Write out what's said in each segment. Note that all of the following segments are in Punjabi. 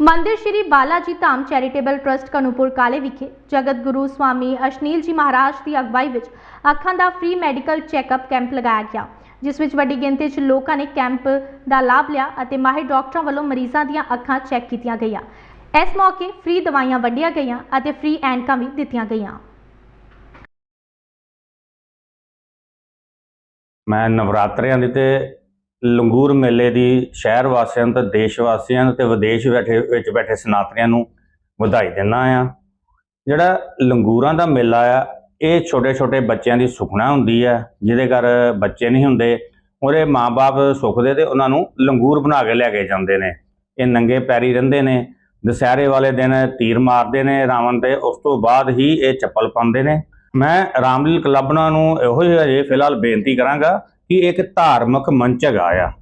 ਮੰਦਿਰ ਸ਼੍ਰੀ ਬਾਲਾ ਜੀ ਧਾਮ ਚੈਰੀਟੇਬਲ ਟਰਸਟ ਕਨੂਪੁਰ ਕਾਲੇ ਵਿਖੇ ਜਗਤ ਗੁਰੂ ਸਵਾਮੀ ਅਸ਼ਨੀਲ ਜੀ ਮਹਾਰਾਜ ਦੀ ਅਗਵਾਈ ਵਿੱਚ ਅੱਖਾਂ ਦਾ ਫ੍ਰੀ ਮੈਡੀਕਲ ਚੈੱਕਅਪ ਕੈਂਪ ਲਗਾਇਆ ਗਿਆ, ਜਿਸ ਵਿੱਚ ਵੱਡੀ ਗਿਣਤੀ 'ਚ ਲੋਕਾਂ ਨੇ ਕੈਂਪ ਦਾ ਲਾਭ ਲਿਆ ਅਤੇ ਮਾਹਿਰ ਡਾਕਟਰਾਂ ਵੱਲੋਂ ਮਰੀਜ਼ਾਂ ਦੀਆਂ ਅੱਖਾਂ ਚੈੱਕ ਕੀਤੀਆਂ ਗਈਆਂ। ਇਸ ਮੌਕੇ ਫ੍ਰੀ ਦਵਾਈਆਂ ਵੰਡੀਆਂ ਗਈਆਂ ਅਤੇ ਫ੍ਰੀ ਐਨਕਾਂ ਵੀ ਦਿੱਤੀਆਂ ਗਈਆਂ। ਮੈਂ ਨਵਰਾਤਰਿਆਂ ਦੀ ਤੇ ਲੰਗੂਰ ਮੇਲੇ ਦੀ ਸ਼ਹਿਰ ਵਾਸੀਆਂ ਨੂੰ ਤੇ ਦੇਸ਼ ਵਾਸੀਆਂ ਨੂੰ ਤੇ ਵਿਦੇਸ਼ ਬੈਠੇ, ਵਿੱਚ ਬੈਠੇ ਸਨਾਤਨੀਆਂ ਨੂੰ ਵਧਾਈ ਦਿੰਦਾ ਆ ਜਿਹੜਾ ਲੰਗੂਰਾਂ ਦਾ ਮੇਲਾ ਆ, ਇਹ ਛੋਟੇ ਛੋਟੇ ਬੱਚਿਆਂ ਦੀ ਸੁਖਣਾ ਹੁੰਦੀ ਆ, ਜਿਹਦੇ ਘਰ ਬੱਚੇ ਨਹੀਂ ਹੁੰਦੇ। ਉਹਦੇ ਮਾਪੇ ਸੁਖਦੇ ਤੇ ਉਹਨਾਂ ਨੂੰ ਲੰਗੂਰ ਬਣਾ ਕੇ ਲੈ ਕੇ ਜਾਂਦੇ ਨੇ। ਇਹ ਨੰਗੇ ਪੈਰੀ ਰਹਿੰਦੇ ਨੇ, ਦੁਸਹਿਰੇ ਵਾਲੇ ਦਿਨ ਤੀਰ ਮਾਰਦੇ ਨੇ ਰਾਵਣ ਤੇ, ਉਸ ਤੋਂ ਬਾਅਦ ਹੀ ਇਹ ਚੱਪਲ ਪਾਉਂਦੇ ਨੇ। ਮੈਂ ਰਾਮਲੀਲ ਕਲੱਬਨਾਂ ਨੂੰ ਇਹੋ ਹੀ ਅਜੇ ਫਿਲਹਾਲ ਬੇਨਤੀ ਕਰਾਂਗਾ ਕਿ ਇੱਕ ਧਾਰਮਿਕ ਮੰਚ ਹੈਗਾ ਆ।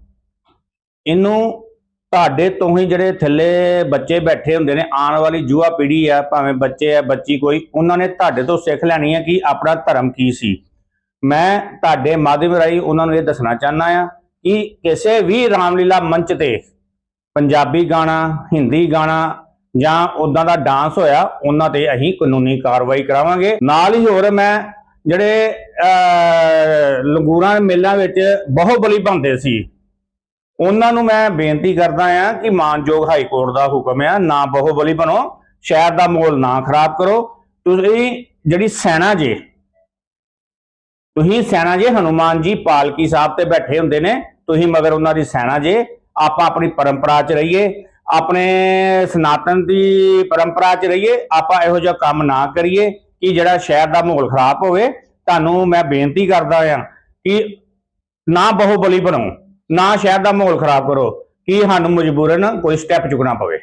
ਇਹਨੂੰ ਤੁਹਾਡੇ ਤੋਂ ਹੀ ਜਿਹੜੇ ਥੱਲੇ ਬੱਚੇ ਬੈਠੇ ਹੁੰਦੇ ਨੇ ਆਉਣ ਵਾਲੀ ਯੁਵਾ ਪੀੜ੍ਹੀ ਆ ਭਾਵੇਂ ਬੱਚੇ ਆ ਬੱਚੀ ਕੋਈ ਉਹਨਾਂ ਨੇ ਤੁਹਾਡੇ ਤੋਂ ਸਿੱਖ ਲੈਣੀ ਹੈ ਕਿ ਆਪਣਾ ਧਰਮ ਕੀ ਸੀ। ਮੈਂ ਤੁਹਾਡੇ ਮਾਧਿਅਮ ਰਾਹੀਂ ਉਹਨਾਂ ਨੂੰ ਇਹ ਦੱਸਣਾ ਚਾਹੁੰਦਾ ਆ ਕਿ ਕਿਸੇ ਵੀ ਰਾਮਲੀਲਾ ਮੰਚ ਤੇ ਪੰਜਾਬੀ ਗਾਣਾ ਹਿੰਦੀ ਗਾਣਾ ਜਾਂ ਉਦਾਂ ਦਾ ਡਾਂਸ ਹੋਇਆ ਉਹਨਾਂ ਤੇ ਅਸੀਂ ਕਾਨੂੰਨੀ ਕਾਰਵਾਈ ਕਰਾਵਾਂਗੇ। ਨਾਲ ਹੀ ਹੋਰ ਮੈਂ ਜਿਹੜੇ ਅਹ, ਲੰਗੂਰਾਂ ਮੇਲਾਂ ਵਿੱਚ ਬਹੁਬਲੀ ਬੰਦੇ ਸੀ। ਉਹਨਾਂ ਨੂੰ ਮੈਂ ਬੇਨਤੀ ਕਰਦਾ ਆ ਕਿ ਮਾਨਯੋਗ ਹਾਈ ਕੋਰਟ ਦਾ ਹੁਕਮ ਆ ਨਾ ਬਹੁਬਲੀ ਬਣੋ, ਸ਼ਹਿਰ ਦਾ ਮਾਹੌਲ ਨਾ ਖਰਾਬ ਕਰੋ। ਤੁਸੀਂ ਜਿਹੜੀ ਸੈਨਾ ਜੇ, ਤੁਸੀਂ ਸੈਨਾ ਜੇ, ਹਨੂਮਾਨ ਜੀ ਪਾਲਕੀ ਸਾਹਿਬ ਤੇ ਬੈਠੇ ਹੁੰਦੇ ਨੇ, ਤੁਸੀਂ ਮਗਰ ਉਹਨਾਂ ਦੀ ਸੈਨਾ ਜੇ, ਆਪਾਂ ਆਪਣੀ ਪਰੰਪਰਾ 'ਚ ਰਹੀਏ, ਆਪਣੇ ਸਨਾਤਨ ਦੀ ਪਰੰਪਰਾ 'ਚ ਰਹੀਏ, ਆਪਾਂ ਇਹੋ ਜਿਹਾ ਕੰਮ ਨਾ ਕਰੀਏ ਕਿ ਜਿਹੜਾ ਸ਼ਹਿਰ ਦਾ ਮਾਹੌਲ ਖਰਾਬ ਹੋਵੇ। ਤੁਹਾਨੂੰ ਮੈਂ ਬੇਨਤੀ ਕਰਦਾ ਆ ਕਿ ਨਾ ਬਹੁਬਲੀ ਬਣੋ, ਨਾ ਸ਼ਹਿਰ ਦਾ ਮਾਹੌਲ ਖਰਾਬ ਕਰੋ, ਕਿ ਸਾਨੂੰ ਮਜਬੂਰਨ ਕੋਈ ਸਟੈਪ ਚੁੱਕਣਾ ਪਵੇ।